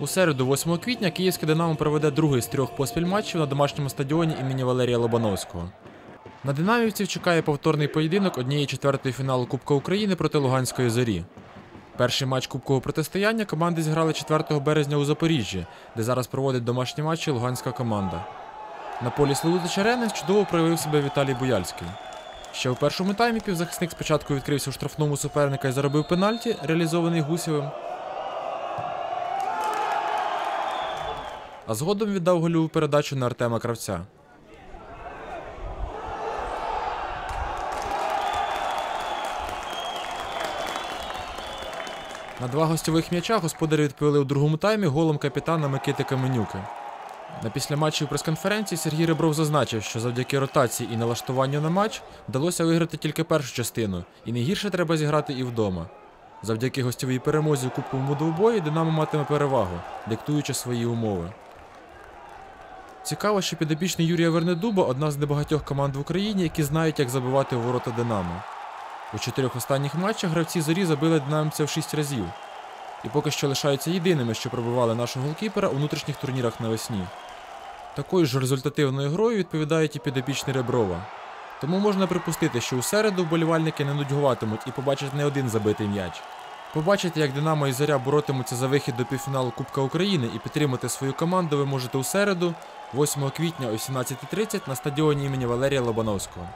У середу, 8 квітня, київське Динамо проведе другий з трьох поспіль матчів на домашньому стадіоні імені Валерія Лобановського. На динамівців чекає повторний поєдинок однієї четвертої фіналу Кубка України проти Луганської зорі. Перший матч кубкового протистояння команди зіграли 4 березня у Запоріжжі, де зараз проводить домашні матчі луганська команда. На полі Славутич Арени чудово проявив себе Віталій Буяльський. Ще у першому таймі півзахисник спочатку відкрився у штрафному суперника і заробив пенальті, реалізований Гусєвим. А згодом віддав гольову передачу на Артема Кравця. На два гостьових м'яча господарі відповіли у другому таймі голом капітана Микити Каменюки. На післяматчевій прес-конференції Сергій Ребров зазначив, що завдяки ротації і налаштуванню на матч вдалося виграти тільки першу частину, і не гірше треба зіграти і вдома. Завдяки гостьовій перемозі у кубковому двобої Динамо матиме перевагу, диктуючи свої умови. Цікаво, що підопічний Юрія Вернедуба одна з небагатьох команд в Україні, які знають, як забивати у ворота Динамо. У чотирьох останніх матчах гравці зорі забили динамівців шість разів. І поки що лишаються єдиними, що пробивали нашого голкіпера у внутрішніх турнірах навесні. Такою ж результативною грою відповідають і підопічні Реброва. Тому можна припустити, що у середу вболівальники не нудьгуватимуть і побачать не один забитий м'яч. Побачити, як Динамо і Зоря боротимуться за вихід до півфіналу Кубка України і підтримати свою команду ви можете у середу, 8 квітня о 17.30 на стадіоні імені Валерія Лобановського.